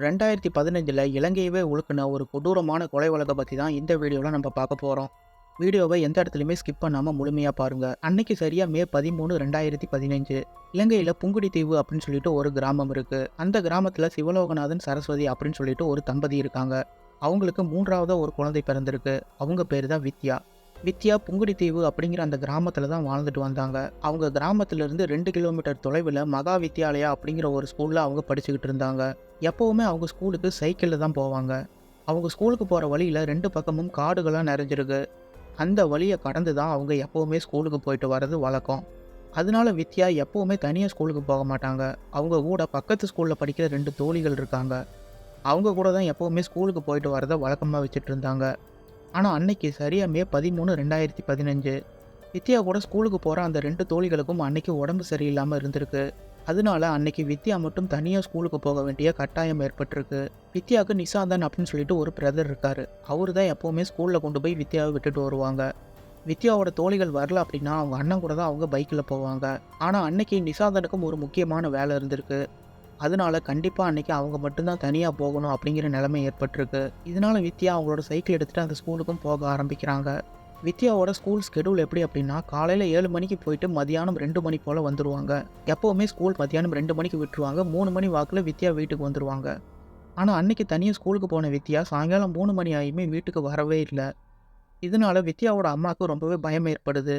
ரெண்டாயிரத்தி பதினஞ்சில் இலங்கையவே உழுக்குன ஒரு கொடூரமான கொலை வழக்கை பற்றி தான் இந்த வீடியோவில் நம்ம பார்க்க போகிறோம் வீடியோவை எந்த இடத்துலையுமே ஸ்கிப் பண்ணாமல் முழுமையாக பாருங்கள் அன்னைக்கு சரியாக மே பதிமூணு ரெண்டாயிரத்தி பதினஞ்சு. இலங்கையில் புங்குடித்தீவு அப்படின்னு சொல்லிட்டு ஒரு கிராமம் இருக்குது அந்த கிராமத்தில் சிவலோகநாதன் சரஸ்வதி அப்படின்னு சொல்லிட்டு ஒரு தம்பதி இருக்காங்க. அவங்களுக்கு மூன்றாவதாக ஒரு குழந்தை பிறந்திருக்கு. அவங்க பேர் தான் வித்யா. வித்யா புங்குடித்தீவு அப்படிங்கிற அந்த கிராமத்தில் தான் வாழ்ந்துட்டு வந்தாங்க. அவங்க கிராமத்திலிருந்து ரெண்டு கிலோமீட்டர் தொலைவில் மகா வித்யாலயா அப்படிங்கிற ஒரு ஸ்கூலில் அவங்க படிச்சுக்கிட்டு இருந்தாங்க. எப்போவுமே அவங்க ஸ்கூலுக்கு சைக்கிளில் தான் போவாங்க. அவங்க ஸ்கூலுக்கு போகிற வழியில் ரெண்டு பக்கமும் காடுகளாக நிறைஞ்சிருக்கு. அந்த வழியை கடந்து தான் அவங்க எப்போவுமே ஸ்கூலுக்கு போயிட்டு வர்றது வழக்கம். அதனால வித்யா எப்போவுமே தனியாக ஸ்கூலுக்கு போக மாட்டாங்க. அவங்க கூட பக்கத்து ஸ்கூலில் படிக்கிற ரெண்டு தோழிகள் இருக்காங்க. அவங்க கூட தான் எப்போவுமே ஸ்கூலுக்கு போயிட்டு வரதை வழக்கமாக வச்சுட்டு இருந்தாங்க. ஆனால் அன்னைக்கு சரியாக மே பதிமூணு ரெண்டாயிரத்தி பதினஞ்சு. வித்யா கூட ஸ்கூலுக்கு போகிற அந்த ரெண்டு தோழிகளுக்கும் அன்னைக்கு உடம்பு சரியில்லாமல் இருந்திருக்கு. அதனால அன்னைக்கு வித்யா மட்டும் தனியாக ஸ்கூலுக்கு போக வேண்டிய கட்டாயம் ஏற்பட்டிருக்கு. வித்யாவுக்கு நிசாந்தன் அப்படின்னு சொல்லிட்டு ஒரு பிரதர் இருக்காரு. அவர் தான் எப்போவுமே ஸ்கூலில் கொண்டு போய் வித்யாவை விட்டுட்டு வருவாங்க. வித்யாவோட தோழிகள் வரல அப்படின்னா அவங்க அண்ணன் கூட தான் அவங்க பைக்கில் போவாங்க. ஆனால் அன்னைக்கு நிசாந்தனுக்கும் ஒரு முக்கியமான வேலை இருந்திருக்கு. அதனால கண்டிப்பாக அன்னைக்கு அவங்க மட்டும்தான் தனியாக போகணும் அப்படிங்கிற நிலைமை ஏற்பட்டிருக்கு. இதனால வித்யா அவங்களோட சைக்கிள் எடுத்துகிட்டு அந்த ஸ்கூலுக்கும் போக ஆரம்பிக்கிறாங்க. வித்யாவோட ஸ்கூல் ஸ்கெடியூல் எப்படி அப்படின்னா காலையில் ஏழு மணிக்கு போயிட்டு மதியானம் ரெண்டு மணி போல் வந்துடுவாங்க எப்போவுமே ஸ்கூல் மதியானம் ரெண்டு மணிக்கு விட்டுருவாங்க. மூணு மணி வாக்கில் வித்யா வீட்டுக்கு வந்துடுவாங்க ஆனால் அன்னைக்கு தனியாக ஸ்கூலுக்கு போன வித்யா சாயங்காலம் மூணு மணி ஆகியுமே வீட்டுக்கு வரவே இல்லை. இதனால வித்யாவோட அம்மாவுக்கு ரொம்பவே பயம் ஏற்படுது.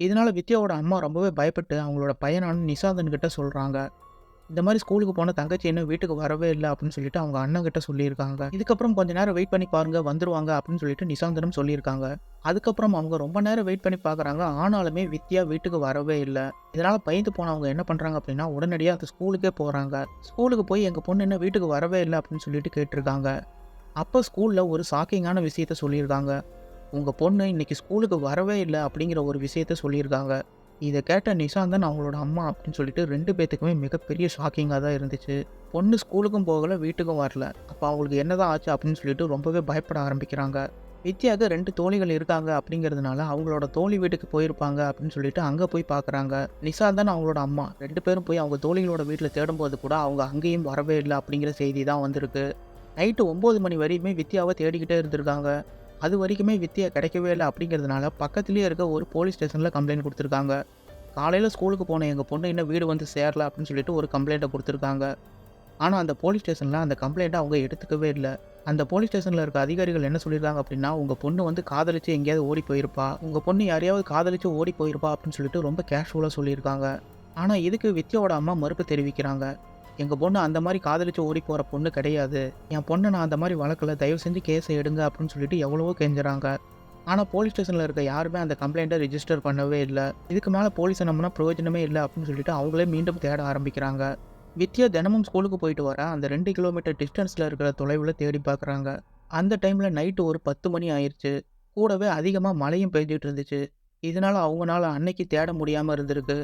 இதனால வித்யாவோட அம்மா ரொம்பவே பயப்பட்டு அவங்களோட பையனான நிசாந்தன் கிட்ட சொல்கிறாங்க இந்த மாதிரி ஸ்கூலுக்கு போன தங்கச்சி இன்னும் வீட்டுக்கு வரவே இல்லை அப்படின்னு சொல்லிட்டு அவங்க அண்ணன் கிட்ட சொல்லியிருக்காங்க. இதுக்கப்புறம் கொஞ்ச நேரம் வெயிட் பண்ணி பாருங்க வந்துருவாங்க அப்படின்னு சொல்லிட்டு நிசாந்தனம் சொல்லியிருக்காங்க. அதுக்கப்புறம் அவங்க ரொம்ப நேரம் வெயிட் பண்ணி பார்க்குறாங்க ஆனாலுமே வித்யா வீட்டுக்கு வரவே இல்லை. இதனால் பயந்து போனவங்க என்ன பண்ணுறாங்க அப்படின்னா உடனடியாக அந்த ஸ்கூலுக்கே போகிறாங்க ஸ்கூலுக்கு போய் எங்கள் பொண்ணு என்ன வீட்டுக்கு வரவே இல்லை அப்படின்னு சொல்லிட்டு கேட்டிருக்காங்க. அப்போ ஸ்கூலில் ஒரு ஷாக்கிங்கான விஷயத்த சொல்லியிருக்காங்க. உங்கள் பொண்ணு இன்னைக்கு ஸ்கூலுக்கு வரவே இல்லை அப்படிங்கிற ஒரு விஷயத்த சொல்லியிருக்காங்க. இதை கேட்ட நிசாந்தன் அவங்களோட அம்மா அப்படின்னு சொல்லிட்டு ரெண்டு பேத்துக்குமே மிகப்பெரிய ஷாக்கிங்காக தான் இருந்துச்சு. பொண்ணு ஸ்கூலுக்கும் போகலை வீட்டுக்கும் வரல. அப்போ அவங்களுக்கு என்னதான் ஆச்சு அப்படின்னு சொல்லிட்டு ரொம்பவே பயப்பட ஆரம்பிக்கிறாங்க. வித்யாவுக்கு ரெண்டு தோழிகள் இருக்காங்க அப்படிங்கிறதுனால அவங்களோட தோழி வீட்டுக்கு போயிருப்பாங்க அப்படின்னு சொல்லிட்டு அங்கே போய் பார்க்குறாங்க நிசாந்தன் அவங்களோட அம்மா. ரெண்டு பேரும் போய் அவங்க தோழிகளோட வீட்டில் தேடும்போது கூட அவங்க அங்கேயும் வரவே இல்லை அப்படிங்கிற செய்தி தான் வந்திருக்கு. நைட்டு ஒம்பது மணி வரையுமே வித்யாவை தேடிக்கிட்டே இருந்திருக்காங்க. அது வரைக்குமே வித்தியா கிடைக்கவே இல்லை அப்படிங்கிறதுனால பக்கத்துலேயே இருக்க ஒரு போலீஸ் ஸ்டேஷனில் கம்ப்ளைண்ட் கொடுத்துருக்காங்க. காலையில் ஸ்கூலுக்கு போன எங்கள் பொண்ணு இன்னும் வீடு வந்து சேரல அப்படின்னு சொல்லிட்டு ஒரு கம்ப்ளைண்ட்டை கொடுத்துருக்காங்க. ஆனால் அந்த போலீஸ் ஸ்டேஷனில் அந்த கம்ப்ளைண்ட்டை அவங்க எடுத்துக்கவே இல்லை. அந்த போலீஸ் ஸ்டேஷனில் இருக்க அதிகாரிகள் என்ன சொல்லியிருக்காங்க அப்படின்னா உங்கள் பொண்ணு வந்து காதலிச்சு எங்கேயாவது ஓடி போயிருப்பா. உங்கள் பொண்ணு யாரையாவது காதலிச்சு ஓடி போயிருப்பா அப்படின்னு சொல்லிட்டு ரொம்ப கேஷுவலாக சொல்லியிருக்காங்க. ஆனால் இதுக்கு வித்யாவோட அம்மா மறுப்பு தெரிவிக்கிறாங்க. எங்கள் பொண்ணு அந்த மாதிரி காதலிச்சு ஓடி போகிற பொண்ணு கிடையாது. என் பொண்ணை நான் அந்த மாதிரி வழக்கில் தயவு செஞ்சு கேஸை எடுங்க அப்படின்னு சொல்லிட்டு எவ்வளவோ கெஞ்சுறாங்க. ஆனால் போலீஸ் ஸ்டேஷனில் இருக்க யாருமே அந்த கம்ப்ளைண்ட்டை ரிஜிஸ்டர் பண்ணவே இல்லை. இதுக்கு மேலே போலீஸை நம்பினா பிரயோஜனமே இல்லை அப்படின்னு சொல்லிட்டு அவங்களே மீண்டும் தேட ஆரம்பிக்கிறாங்க. வித்யா தினமும் ஸ்கூலுக்கு போயிட்டு வர அந்த ரெண்டு கிலோமீட்டர் டிஸ்டன்ஸில் இருக்கிற தொலைவில் தேடி பார்க்குறாங்க அந்த டைமில் நைட்டு ஒரு பத்து மணி ஆயிடுச்சு கூடவே அதிகமாக மழையும் பெஞ்சிட்டு இருந்துச்சு. இதனால் அவங்களால அன்னைக்கு தேட முடியாமல் இருந்திருக்கு.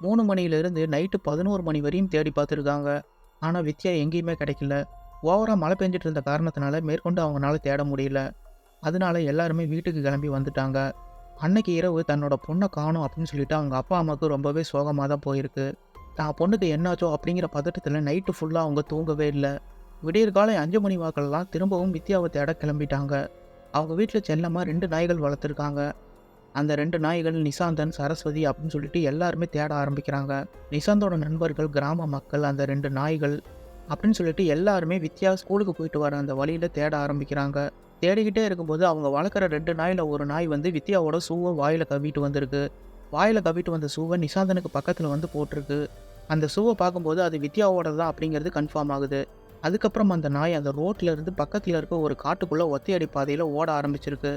மூணு மணியிலிருந்து நைட்டு பதினோரு மணி வரையும் தேடி பார்த்துருக்காங்க. ஆனால் வித்யா எங்கேயுமே கிடைக்கல. ஓவராக மழை பெஞ்சிட்டு இருந்த காரணத்தினால மேற்கொண்டு அவங்களால தேட முடியல. அதனால எல்லாருமே வீட்டுக்கு கிளம்பி வந்துட்டாங்க. அன்னைக்கு இரவு தன்னோட பொண்ணை காணும் அப்படின்னு சொல்லிட்டு அவங்க அப்பா அம்மாவுக்கு ரொம்பவே சோகமாக தான் போயிருக்கு. தான் பொண்ணுக்கு என்னாச்சோ? அப்படிங்கிற பதட்டத்தில் நைட்டு ஃபுல்லாக அவங்க தூங்கவே இல்லை. விடியற்காலை அஞ்சு மணி வாக்கெல்லாம் திரும்பவும் வித்யாவை தேட கிளம்பிட்டாங்க. அவங்க வீட்டில் செல்லமாக ரெண்டு நாய்கள் வளர்த்துருக்காங்க. அந்த ரெண்டு நாய்கள் நிசாந்தன் சரஸ்வதி அப்படின்னு சொல்லிட்டு எல்லாருமே தேட ஆரம்பிக்கிறாங்க. நிசாந்தோட நண்பர்கள் கிராம மக்கள் அந்த ரெண்டு நாய்கள் அப்படின்னு சொல்லிட்டு எல்லாருமே வித்யா ஸ்கூலுக்கு போயிட்டு வர அந்த வழியில் தேட ஆரம்பிக்கிறாங்க. தேடிக்கிட்டே இருக்கும்போது அவங்க வளர்க்குற ரெண்டு நாயில் ஒரு நாய் வந்து வித்யாவோட சூவை வாயில் கவிட்டு வந்திருக்கு. வாயில் கவிட்டு வந்த சூவை நிசாந்தனுக்கு பக்கத்தில் வந்து போட்டிருக்கு. அந்த சூவை பார்க்கும்போது அது வித்யாவோட தான் அப்படிங்கிறது கன்ஃபார்ம் ஆகுது. அதுக்கப்புறம் அந்த நாய் அந்த ரோட்டில் இருந்து பக்கத்தில் இருக்க ஒரு காட்டுக்குள்ளே ஒத்தையடி பாதையில் ஓட ஆரம்பிச்சிருக்கு.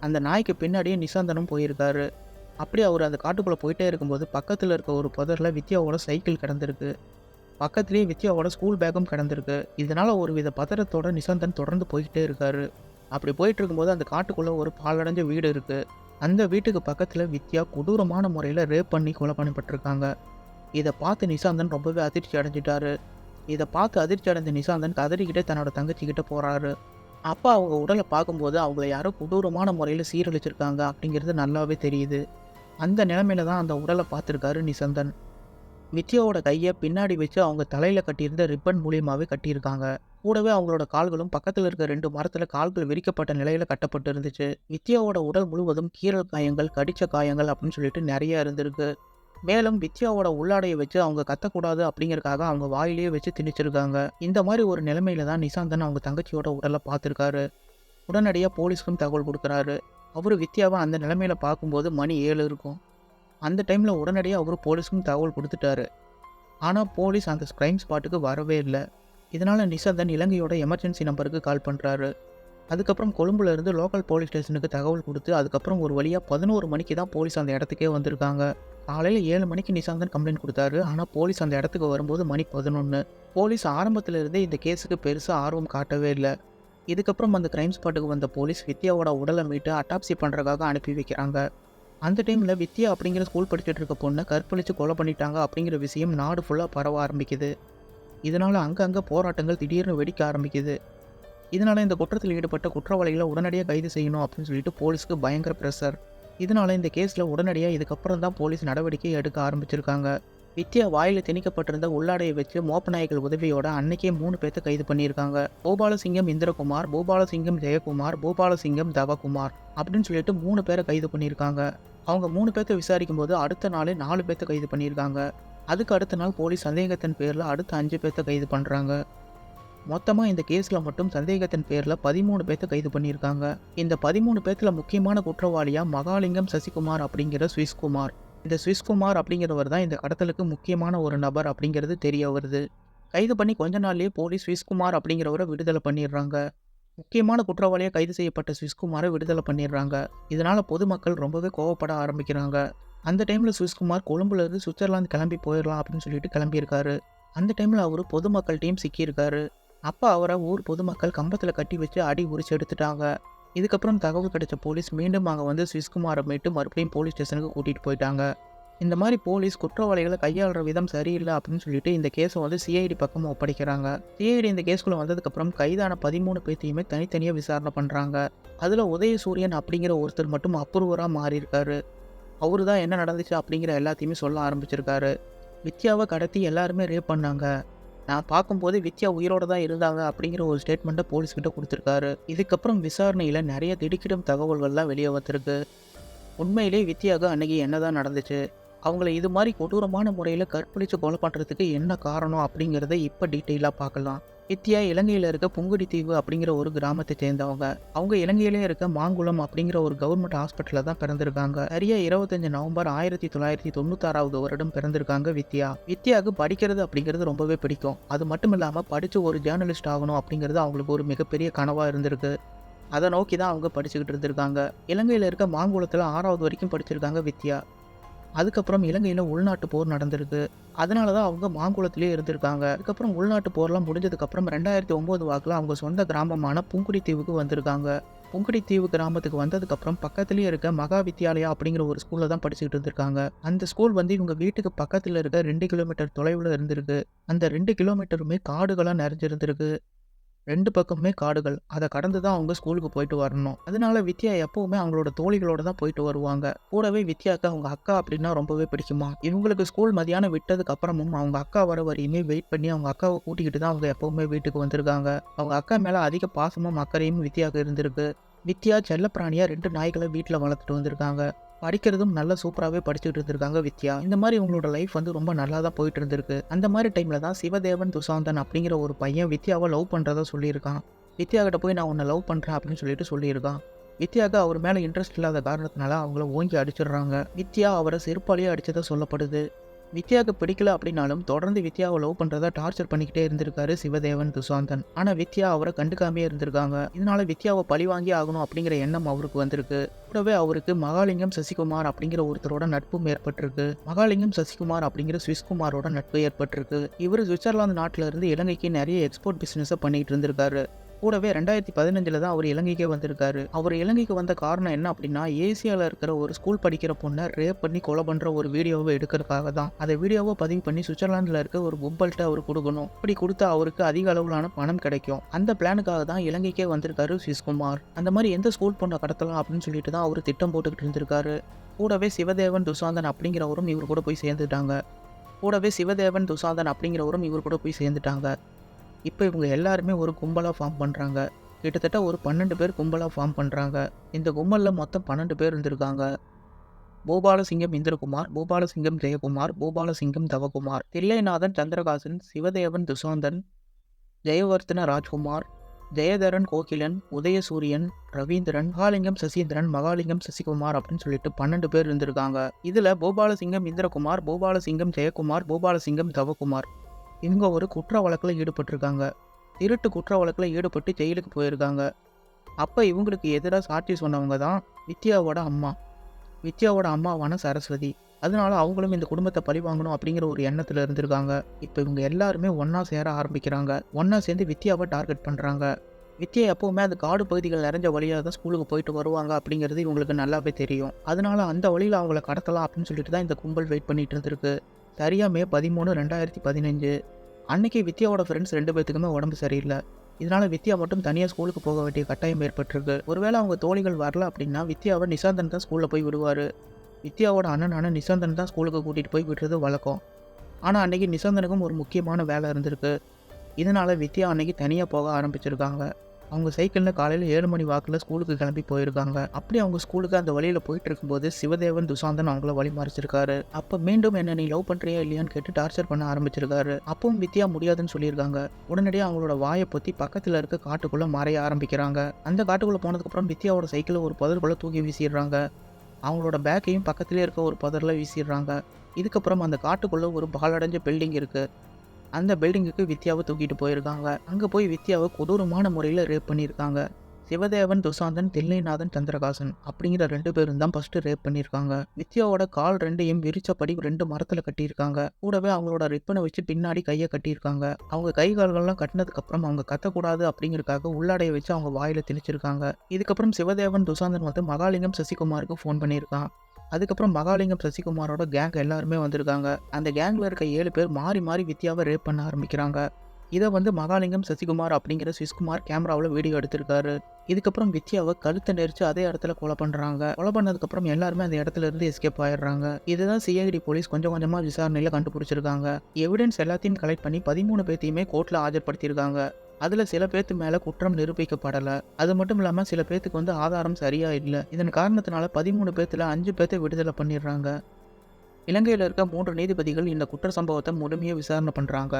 அந்த நாய்க்கு பின்னாடியே நிசாந்தனும் போயிருக்காரு. அப்படி அவர் அந்த காட்டுக்குள்ளே போயிட்டே இருக்கும்போது பக்கத்தில் இருக்க ஒரு புதரில் வித்யாவோட சைக்கிள் கிடந்திருக்கு. பக்கத்துலேயே வித்யாவோட ஸ்கூல் பேக்கும் கிடந்திருக்கு. இதனால் ஒரு வித பதறத்தோட நிசாந்தன் தொடர்ந்து போய்கிட்டே இருக்காரு. அப்படி போயிட்டு இருக்கும்போது அந்த காட்டுக்குள்ளே ஒரு பாலடைஞ்ச வீடு இருக்குது அந்த வீட்டுக்கு பக்கத்தில் வித்யா கொடூரமான முறையில் ரேப் பண்ணி கொலை பண்ணப்பட்டிருக்காங்க. இதை பார்த்து நிசாந்தன் ரொம்பவே அதிர்ச்சி அடைஞ்சிட்டாரு. இதை பார்த்து அதிர்ச்சி அடைஞ்ச நிசாந்தன் கதறிக்கிட்டே தன்னோட தங்கச்சிக்கிட்ட போகிறாரு அப்பா அவங்க உடலை பார்க்கும்போது அவங்கள யாரோ கொடூரமான முறையில் சீரழிச்சிருக்காங்க அப்படிங்கிறது நல்லாவே தெரியுது. அந்த நிலமையில தான் அந்த உடலை பார்த்துருக்காரு நிசந்தன். வித்யாவோட கையை பின்னாடி வச்சு அவங்க தலையில் கட்டியிருந்த ரிப்பன் மூலியமாகவே கட்டியிருக்காங்க. கூடவே அவங்களோட கால்களும் பக்கத்தில் இருக்க ரெண்டு மரத்தில் கால்கள் விரிக்கப்பட்ட நிலையில் கட்டப்பட்டு இருந்துச்சு. வித்யாவோட உடல் முழுவதும் கீரல் காயங்கள் கடிச்ச காயங்கள் அப்படின்னு சொல்லிட்டு நிறைய இருந்திருக்கு. மேலும் வித்யாவோட உள்ளாடையை வச்சு அவங்க கத்தக்கூடாது அப்படிங்கறக்காக அவங்க வாயிலேயே வச்சு திணிச்சிருக்காங்க. இந்த மாதிரி ஒரு நிலைமையில தான் நிசாந்தன் அவங்க தங்கச்சியோட உடலை பார்த்துருக்காரு. உடனடியாக போலீஸ்க்கும் தகவல் கொடுக்குறாரு. அவர் வித்யாவை அந்த நிலைமையில பார்க்கும்போது மணி ஏழு இருக்கும். அந்த டைமில் உடனடியாக அவர் போலீஸ்க்கும் தகவல் கொடுத்துட்டாரு. ஆனால் போலீஸ் அந்த க்ரைம் ஸ்பாட்டுக்கு வரவே இல்லை. இதனால் நிசாந்தன் இலங்கையோட எமர்ஜென்சி நம்பருக்கு கால் பண்ணுறாரு அதுக்கப்புறம் கொழும்புல இருந்து லோக்கல் போலீஸ் ஸ்டேஷனுக்கு தகவல் கொடுத்து அதுக்கப்புறம் ஒரு வழியாக பதினோரு மணிக்கு தான் போலீஸ் அந்த இடத்துக்கே வந்திருக்காங்க. காலையில் ஏழு மணிக்கு நிசாந்தன் கம்ப்ளைண்ட் கொடுத்தாரு. ஆனால் போலீஸ் அந்த இடத்துக்கு வரும்போது மணி பதினொன்று போலீஸ் ஆரம்பத்திலிருந்தே இந்த கேஸுக்கு பெருசாக ஆர்வம் காட்டவே இல்லை. இதுக்கப்புறம் அந்த கிரைம் ஸ்பாட்டுக்கு வந்த போலீஸ் வித்யாவோட உடலை மீட்டு அட்டாப்சி பண்ணுறதுக்காக அனுப்பி வைக்கிறாங்க. அந்த டைமில் வித்யா அப்படிங்கிற ஸ்கூல் படிச்சுட்டு இருக்க பொண்ணை கற்பழித்து கொலை பண்ணிட்டாங்க அப்படிங்கிற விஷயம் நாடு ஃபுல்லாக பரவ ஆரம்பிக்குது. இதனால் அங்கங்கே போராட்டங்கள் திடீர்னு வெடிக்க ஆரம்பிக்குது. இதனால் இந்த குற்றத்தில் ஈடுபட்ட குற்றவாளிகளை உடனடியாக கைது செய்யணும் அப்படின்னு சொல்லிட்டு போலீஸ்க்கு பயங்கர ப்ரெஷர் இதனால் இந்த கேஸில் உடனடியாக இதுக்கப்புறம் தான் போலீஸ் நடவடிக்கை எடுக்க ஆரம்பிச்சிருக்காங்க. வித்யா வாயில் திணிக்கப்பட்டிருந்த உள்ளாடையை வச்சு மோப்ப நாய்கள் உதவியோட அன்னைக்கே மூணு பேர்த்த கைது பண்ணியிருக்காங்க. பூபாலசிங்கம் இந்திரகுமார் பூபாலசிங்கம் ஜெயக்குமார் பூபாலசிங்கம் தவகுமார் அப்படின்னு சொல்லிட்டு மூணு பேரை கைது பண்ணியிருக்காங்க. அவங்க மூணு பேர்த்த விசாரிக்கும் போது அடுத்த நாளே நாலு பேர்த்த கைது பண்ணியிருக்காங்க. அதுக்கு அடுத்த நாள் போலீஸ் சந்தேகத்தின் பேரில் அடுத்த அஞ்சு பேர்த்த கைது பண்ணுறாங்க மொத்தமாக இந்த கேஸில் மட்டும் சந்தேகத்தின் பேரில் பதிமூணு பேர்த்த கைது பண்ணியிருக்காங்க. இந்த பதிமூணு பேர்த்தில் முக்கியமான குற்றவாளியாக மகாலிங்கம் சசிகுமார் அப்படிங்கிற சுவிஸ்குமார். இந்த சுவிஸ்குமார் அப்படிங்கிறவர் தான் இந்த கடத்தலுக்கு முக்கியமான ஒரு நபர் அப்படிங்கிறது தெரிய வருது. கைது பண்ணி கொஞ்ச நாள்லேயே போலீஸ் சுவிஸ்குமார் அப்படிங்கிறவரை விடுதலை பண்ணிடுறாங்க. முக்கியமான குற்றவாளியாக கைது செய்யப்பட்ட சுவிஸ்குமாரை விடுதலை பண்ணிடுறாங்க. இதனால் பொதுமக்கள் ரொம்பவே கோவப்பட ஆரம்பிக்கிறாங்க. அந்த டைமில் சுவிஸ்குமார் கொழும்புலேருந்து சுவிட்சர்லாந்து கிளம்பி போயிடலாம் அப்படின்னு சொல்லிட்டு கிளம்பியிருக்காரு. அந்த டைமில் அவர் பொதுமக்கள் டீம் சிக்கியிருக்காரு. அப்போ அவரை ஊர் பொதுமக்கள் கம்பத்தில் கட்டி வச்சு அடி உரிச்சு எடுத்துட்டாங்க. இதுக்கப்புறம் தகவல் கிடைச்ச போலீஸ் மீண்டும் அங்கே வந்து சுவிஸ்குமாரை மீட்டு மறுபடியும் போலீஸ் ஸ்டேஷனுக்கு கூட்டிகிட்டு போயிட்டாங்க. இந்த மாதிரி போலீஸ் குற்றவாளிகளை கையாளுற விதம் சரியில்லை அப்படின்னு சொல்லிட்டு இந்த கேஸை வந்து சிஐடி பக்கம் ஒப்படைக்கிறாங்க. சிஐடி இந்த கேஸ்குள்ளே வந்ததுக்கப்புறம் கைதான பதிமூணு பேர்த்தையுமே தனித்தனியாக விசாரணை பண்ணுறாங்க அதில் உதயசூரியன் அப்படிங்கிற ஒருத்தர் மட்டும் அப்ரூவராக மாறியிருக்காரு. அவரு தான் என்ன நடந்துச்சு அப்படிங்கிற எல்லாத்தையுமே சொல்ல ஆரம்பிச்சிருக்காரு. வித்யாவை கடத்தி எல்லாருமே ரேப் பண்ணாங்க. நான் பார்க்கும்போது வித்யா உயிரோட தான் இருந்தாங்க அப்படிங்கிற ஒரு ஸ்டேட்மெண்ட்டை போலீஸ்கிட்ட கொடுத்துருக்காரு. இதுக்கப்புறம் விசாரணையில் நிறைய திடுக்கிடும் தகவல்கள்லாம் வெளியே வந்திருக்கு. உண்மையிலே வித்யாவுக்கு அன்னைக்கு என்னதான் நடந்துச்சு? அவங்கள இது மாதிரி கொடூரமான முறையில் கற்பழித்து கொலை பண்ணுறதுக்கு என்ன காரணம் அப்படிங்கிறத இப்போ டீட்டெயிலாக பார்க்கலாம். வித்யா இலங்கையில் இருக்க புங்குடித்தீவு அப்படிங்கிற ஒரு கிராமத்தை சேர்ந்தவங்க. அவங்க இலங்கையிலே இருக்க மாங்குளம் அப்படிங்கிற ஒரு கவர்மெண்ட் ஹாஸ்பிட்டலில் தான் பிறந்திருக்காங்க. சரியா இருபத்தஞ்சு நவம்பர் ஆயிரத்தி தொள்ளாயிரத்தி தொண்ணூத்தாறாவது வருடம் பிறந்திருக்காங்க வித்யா. வித்யாவுக்கு படிக்கிறது அப்படிங்கிறது ரொம்பவே பிடிக்கும். அது மட்டும் இல்லாமல் படித்து ஒரு ஜேர்னலிஸ்ட் ஆகணும் அப்படிங்கிறது அவங்களுக்கு ஒரு மிகப்பெரிய கனவாக இருந்திருக்கு. அதை நோக்கி தான் அவங்க படிச்சுக்கிட்டு இருந்திருக்காங்க. இலங்கையில் இருக்க மாங்குளத்தில் ஆறாவது வரைக்கும் படிச்சிருக்காங்க வித்யா. அதுக்கப்புறம் இலங்கையில் உள்நாட்டு போர் நடந்திருக்கு. அதனால தான் அவங்க மாங்குளத்திலே இருந்திருக்காங்க. அதுக்கப்புறம் உள்நாட்டு போர்லாம் முடிஞ்சதுக்கப்புறம் ரெண்டாயிரத்தி ஒம்பது வாக்கில் அவங்க சொந்த கிராமமான புங்குடி தீவுக்கு வந்திருக்காங்க. புங்குடி தீவு கிராமத்துக்கு வந்ததுக்கப்புறம் பக்கத்துலேயே இருக்க மகா வித்யாலயா அப்படிங்கிற ஒரு ஸ்கூலில் தான் படிச்சுக்கிட்டு இருந்திருக்காங்க. அந்த ஸ்கூல் வந்து இவங்க வீட்டுக்கு பக்கத்தில் இருக்க ரெண்டு கிலோமீட்டர் தொலைவில் இருந்திருக்கு. அந்த ரெண்டு கிலோமீட்டருமே காடுகளாக நிறைஞ்சிருந்திருக்கு. ரெண்டு பக்கமுமே காடுகள். அதை கடந்து தான் அவங்க ஸ்கூலுக்கு போயிட்டு வரணும். அதனால வித்யா எப்பவுமே அவங்களோட தோழிகளோட தான் போயிட்டு வருவாங்க. கூடவே வித்யாக்கு அவங்க அக்கா அப்படின்னா ரொம்பவே பிடிக்குமா? இவங்களுக்கு ஸ்கூல் மதியானம் விட்டதுக்கு அப்புறமும் அவங்க அக்கா வர வரையுமே வெயிட் பண்ணி அவங்க அக்காவை கூட்டிக்கிட்டு தான் அவங்க எப்பவுமே வீட்டுக்கு வந்திருக்காங்க. அவங்க அக்கா மேலே அதிக பாசமும் அக்கறையும் வித்யாவுக்கு இருந்திருக்கு. வித்யா செல்லப்பிராணியாக ரெண்டு நாய்களை வீட்டில் வளர்த்துட்டு வந்திருக்காங்க. படிக்கிறதும் நல்லா சூப்பராகவே படிச்சுட்டு இருந்திருக்காங்க வித்யா. இந்த மாதிரி இவங்களோட லைஃப் வந்து ரொம்ப நல்லா தான் போயிட்டு இருந்திருக்கு. அந்த மாதிரி டைமில் தான் சிவதேவன் துசாந்தன் அப்படிங்கிற ஒரு பையன் வித்யாவை லவ் பண்ணுறதா சொல்லியிருக்கான். வித்யா கிட்ட போய் நான் உன்னை லவ் பண்ணுறேன் அப்படின்னு சொல்லிட்டு சொல்லியிருக்கான். வித்யாவுக்கு அவர் மேலே இன்ட்ரெஸ்ட் இல்லாத காரணத்தினால அவங்கள ஓங்கி அடிச்சிடுறாங்க. வித்யா அவரை செருப்பாலேயே அடித்ததாக சொல்லப்படுது. வித்யாவுக்கு பிடிக்கல அப்படின்னாலும் தொடர்ந்து வித்யாவை லவ் பண்ணுறதா டார்ச்சர் பண்ணிக்கிட்டே இருந்திருக்காரு சிவதேவன் துசாந்தன் ஆனால் வித்யா அவரை கண்டுக்காமே இருந்திருக்காங்க. இதனால வித்யாவை பழி வாங்கி ஆகணும் அப்படிங்கிற எண்ணம் அவருக்கு வந்திருக்கு. கூடவே அவருக்கு மகாலிங்கம் சசிகுமார் அப்படிங்கிற ஒருத்தரோட நட்பும் ஏற்பட்டிருக்கு. மகாலிங்கம் சசிகுமார் அப்படிங்கிற சுவிஸ்குமாரோட நட்பு ஏற்பட்டிருக்கு. இவர் சுவிட்சர்லாந்து நாட்டில இருந்து இலங்கைக்கு நிறைய எக்ஸ்போர்ட் பிசினஸை பண்ணிட்டு இருந்திருக்காரு. கூடவே ரெண்டாயிரத்தி பதினஞ்சில் தான் அவர் இலங்கைக்கே வந்திருக்காரு. அவர் இலங்கைக்கு வந்த காரணம் என்ன அப்படின்னா ஏசியாவில் இருக்கிற ஒரு ஸ்கூல் படிக்கிற பொண்ணை ரேப் பண்ணி கொலை பண்ணுற ஒரு வீடியோவை எடுக்கிறதுக்காக தான். அதை வீடியோவை பதிவு பண்ணி சுவிட்சர்லாந்தில் இருக்க ஒரு கும்பல்கிட்ட அவர் கொடுக்கணும். இப்படி கொடுத்தா அவருக்கு அதிக அளவிலான பணம் கிடைக்கும். அந்த பிளானுக்காக தான் இலங்கைக்கே வந்திருக்காரு சுவிஸ்குமார் அந்த மாதிரி எந்த ஸ்கூல் பொண்ணை கடத்தலாம் அப்படின்னு சொல்லிட்டு தான் அவர் திட்டம் போட்டுக்கிட்டு இருந்திருக்காரு. கூடவே சிவதேவன் துசாந்தன் அப்படிங்கிறவரும் இவர் கூட போய் சேர்ந்துட்டாங்க. கூடவே சிவதேவன் துசாந்தன் அப்படிங்கிறவரும் இவர் கூட போய் சேர்ந்துட்டாங்க. இப்போ இவங்க எல்லாருமே ஒரு கும்பலாக ஃபார்ம் பண்ணுறாங்க கிட்டத்தட்ட ஒரு பன்னெண்டு பேர் கும்பலாக ஃபார்ம் பண்ணுறாங்க இந்த கும்பலில் மொத்தம் பன்னெண்டு பேர் இருந்திருக்காங்க. பூபாலசிங்கம் இந்திரகுமார் பூபாலசிங்கம் ஜெயக்குமார் பூபாலசிங்கம் தவகுமார் தில்லைநாதன் சந்திரகாசன் சிவதேவன் துசாந்தன் ஜெயவர்த்தன ராஜ்குமார் ஜெயதரன் கோகிலன் உதயசூரியன் ரவீந்திரன் மகாலிங்கம் சசீந்திரன் மகாலிங்கம் சசிகுமார் அப்படின்னு சொல்லிட்டு பன்னெண்டு பேர் இருந்திருக்காங்க. இதில் பூபாலசிங்கம் இந்திரகுமார் பூபாலசிங்கம் ஜெயக்குமார் பூபாலசிங்கம் தவகுமார். இவங்க ஒரு குற்ற வழக்கில் ஈடுபட்டிருக்காங்க. திருட்டு குற்ற வழக்கில் ஈடுபட்டு ஜெயிலுக்கு போயிருக்காங்க. அப்போ இவங்களுக்கு எதிராக சாட்சி சொன்னவங்க தான் வித்யாவோட அம்மா. வித்யாவோட அம்மாவான சரஸ்வதி. அதனால அவங்களும் இந்த குடும்பத்தை பழி வாங்கணும் அப்படிங்கிற ஒரு எண்ணத்தில் இருந்திருக்காங்க. இப்போ இவங்க எல்லாருமே ஒன்றா சேர ஆரம்பிக்கிறாங்க. ஒன்றா சேர்ந்து வித்யாவை டார்கெட் பண்ணுறாங்க வித்யா எப்போவுமே அந்த காடு பகுதிகள் நிறைஞ்ச வழியாக தான் ஸ்கூலுக்கு போயிட்டு வருவாங்க அப்படிங்கிறது இவங்களுக்கு நல்லாவே தெரியும். அதனால அந்த வழியில் அவங்கள கடத்தலாம் அப்படின்னு சொல்லிட்டு தான் இந்த கும்பல் வெயிட் பண்ணிட்டு இருந்திருக்கு. சரியாக மே பதிமூணு ரெண்டாயிரத்தி பதினஞ்சு. அன்னைக்கு வித்யாவோட ஃப்ரெண்ட்ஸ் ரெண்டு பேத்துக்குமே உடம்பு சரியில்லை. இதனால வித்யா மட்டும் தனியாக ஸ்கூலுக்கு போக வேண்டிய கட்டாயம் ஏற்பட்டிருக்கு. ஒருவேளை அவங்க தோழிகள் வரல அப்படின்னா வித்யாவை நிசாந்தன் தான் ஸ்கூலில் போய் விடுவார். வித்யாவோட அண்ணனான நிசாந்தன் தான் ஸ்கூலுக்கு கூட்டிகிட்டு போய் விடுறது வழக்கம். ஆனால் அன்றைக்கி நிசாந்தனுக்கும் ஒரு முக்கியமான வேலை இருந்திருக்கு. இதனால வித்யா அன்னைக்கு தனியாக போக ஆரம்பிச்சிருக்காங்க. அவங்க சைக்கிளில் காலையில் ஏழு மணி வாக்கில் ஸ்கூலுக்கு கிளம்பி போயிருக்காங்க. அப்படி அவங்க ஸ்கூலுக்கு அந்த வழியில் போயிட்டு இருக்கும்போது சிவதேவன் துசாந்தன் அவங்கள வழி மறைச்சிருக்காரு அப்போ மீண்டும் என்ன நீ லவ் பண்ணுறியா இல்லையான்னு கேட்டு டார்ச்சர் பண்ண ஆரம்பிச்சிருக்காரு. அப்பவும் வித்யா முடியாதுன்னு சொல்லியிருக்காங்க. உடனடியாக அவங்களோட வாயை பொத்தி பக்கத்தில் இருக்க காட்டுக்குள்ளே மறைய ஆரம்பிக்கிறாங்க. அந்த காட்டுக்குள்ளே போனதுக்கப்புறம் வித்யாவோட சைக்கிளை ஒரு புதருக்குள்ளே தூக்கி வீசிடுறாங்க. அவங்களோட பேக்கையும் பக்கத்திலே இருக்க ஒரு புதரில் வீசிடுறாங்க. இதுக்கப்புறம் அந்த காட்டுக்குள்ளே ஒரு பாலடைஞ்ச பில்டிங் இருக்குது அந்த பில்டிங்குக்கு வித்யாவை தூக்கிட்டு போயிருக்காங்க. அங்கே போய் வித்யாவை கொடூரமான முறையில் ரேப் பண்ணியிருக்காங்க. சிவதேவன் துசாந்தன் தில்லைநாதன் சந்திரகாசன் அப்படிங்கிற ரெண்டு பேரும் தான் ஃபஸ்ட்டு ரேப் பண்ணியிருக்காங்க. வித்யாவோட கால் ரெண்டையும் விரிச்சபடி ரெண்டு மரத்தில் கட்டியிருக்காங்க. கூடவே அவங்களோட ரிப்பனை வச்சு பின்னாடி கையை கட்டியிருக்காங்க. அவங்க கை கால்கள்லாம் கட்டினதுக்கப்புறம் அவங்க கத்தக்கூடாது அப்படிங்கிறதுக்காக உள்ளாடைய வச்சு அவங்க வாயில் திணிச்சிருக்காங்க இதுக்கப்புறம் சிவதேவன் துசாந்தன் வந்து மகாலிங்கம் சசிகுமாருக்கு ஃபோன் பண்ணியிருக்கான். அதுக்கப்புறம் மகாலிங்கம் சசிகுமாரோட கேங் எல்லாருமே வந்திருக்காங்க. அந்த கேங்கில் இருக்க ஏழு பேர் மாறி மாறி வித்யாவை ரேப் பண்ண ஆரம்பிக்கிறாங்க. இதை வந்து மகாலிங்கம் சசிகுமார் அப்படிங்கிற சுவிஸ்குமார் கேமராவில் வீடியோ எடுத்திருக்காரு. இதுக்கப்புறம் வித்யாவை கழுத்தை நெரிச்சு அதே இடத்துல கொலை பண்ணுறாங்க கொலை பண்ணதுக்கப்புறம் எல்லாருமே அந்த இடத்துல இருந்து எஸ்கேப் ஆயிடுறாங்க. இதுதான் சிஐடி போலீஸ் கொஞ்சம் கொஞ்சமாக விசாரணையில் கண்டுபிடிச்சிருக்காங்க. எவிடன்ஸ் எல்லாத்தையும் கலெக்ட் பண்ணி பதிமூணு பேர்த்தையுமே கோர்ட்டில் ஆஜர்படுத்தியிருக்காங்க அதில் சில பேர்த்து மேலே குற்றம் நிரூபிக்கப்படலை. அது மட்டும் இல்லாமல் சில பேர்த்துக்கு வந்து ஆதாரம் சரியாக இல்லை. இதன் காரணத்தினால பதிமூணு பேர்த்தில் அஞ்சு பேர்த்தை விடுதலை பண்ணிடுறாங்க. இலங்கையில் இருக்க மூன்று நீதிபதிகள் இந்த குற்ற சம்பவத்தை முழுமையாக விசாரணை பண்ணுறாங்க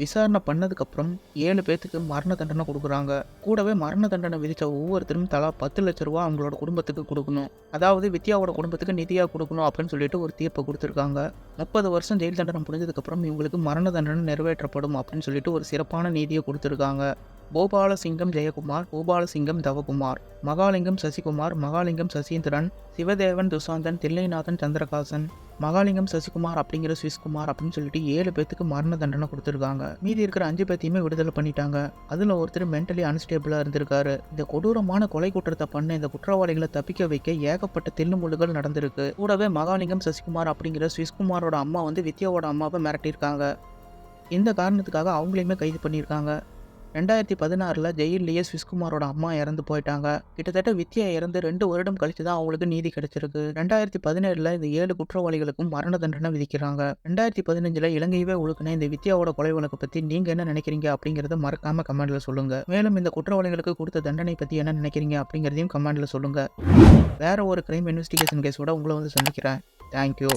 விசாரணை பண்ணதுக்கப்புறம் ஏழு பேர்த்துக்கு மரண தண்டனை கொடுக்குறாங்க. கூடவே மரண தண்டனை விதித்த ஒவ்வொருத்தரும் தலா பத்து லட்ச ரூபா அவங்களோட குடும்பத்துக்கு கொடுக்கணும். அதாவது வித்யாவோட குடும்பத்துக்கு நிதியாக கொடுக்கணும் அப்படின்னு சொல்லிட்டு ஒரு தீர்ப்பை கொடுத்துருக்காங்க. முப்பது வருஷம் ஜெயில் தண்டனை முடிஞ்சதுக்கப்புறம் இவங்களுக்கு மரண தண்டனை நிறைவேற்றப்படும் அப்படின்னு சொல்லிட்டு ஒரு சிறப்பான நீதியை கொடுத்துருக்காங்க. கோபாலசிங்கம் ஜெயக்குமார் கோபாலசிங்கம் தவகுமார் மகாலிங்கம் சசிகுமார் மகாலிங்கம் சசீந்திரன் சிவதேவன் துசாந்தன் தில்லைநாதன் சந்திரகாசன் மகாலிங்கம் சசிகுமார் அப்படிங்கிற சுவிஸ்குமார் அப்படின்னு சொல்லிட்டு ஏழு பேத்துக்கு மரண தண்டனை கொடுத்துருக்காங்க. மீதி இருக்கிற அஞ்சு பேத்தையுமே விடுதலை பண்ணிட்டாங்க. அதில் ஒருத்தர் மென்டலி அன்ஸ்டேபிளாக இருந்திருக்காரு. இந்த கொடூரமான கொலை குற்றத்தை பண்ண இந்த குற்றவாளிகளை தப்பிக்க வைக்க ஏகப்பட்ட தில்லுமுள்ளுகள் நடந்திருக்கு. கூடவே மகாலிங்கம் சசிகுமார் அப்படிங்கிற சுவிஸ்குமாரோட அம்மா வந்து வித்யாவோட அம்மாவை மிரட்டியிருக்காங்க. இந்த காரணத்துக்காக அவங்களையுமே கைது பண்ணியிருக்காங்க. ரெண்டாயிரத்தி பதினாறில் ஜெயிலேயே ஸ்விஸ்குமாரோட அம்மா இறந்து போயிட்டாங்க. கிட்டத்தட்ட வித்யா இறந்து ரெண்டு வருடம் கழித்து தான் அவங்களுக்கு நீதி கிடைச்சிருக்கு. ரெண்டாயிரத்தி பதினேழில் இந்த ஏழு குற்றவாளிகளுக்கும் மரண தண்டனை விதிக்கிறாங்க. ரெண்டாயிரத்தி பதினஞ்சில் இலங்கையவே ஒழுக்கின இந்த வித்யாவோட கொலை வழக்கை பற்றி நீங்கள் என்ன நினைக்கிறீங்க அப்படிங்கிறத மறக்காம கமெண்ட்ல சொல்லுங்க. மேலும் இந்த குற்றவாளிகளுக்கு கொடுத்த தண்டனை பற்றி என்ன நினைக்கிறீங்க அப்படிங்கிறதையும் கமெண்ட்ல சொல்லுங்க. வேற ஒரு கிரைம் இன்வெஸ்டிகேஷன் கேஸோட உங்களை வந்து சந்திக்கிறேன். தேங்க்யூ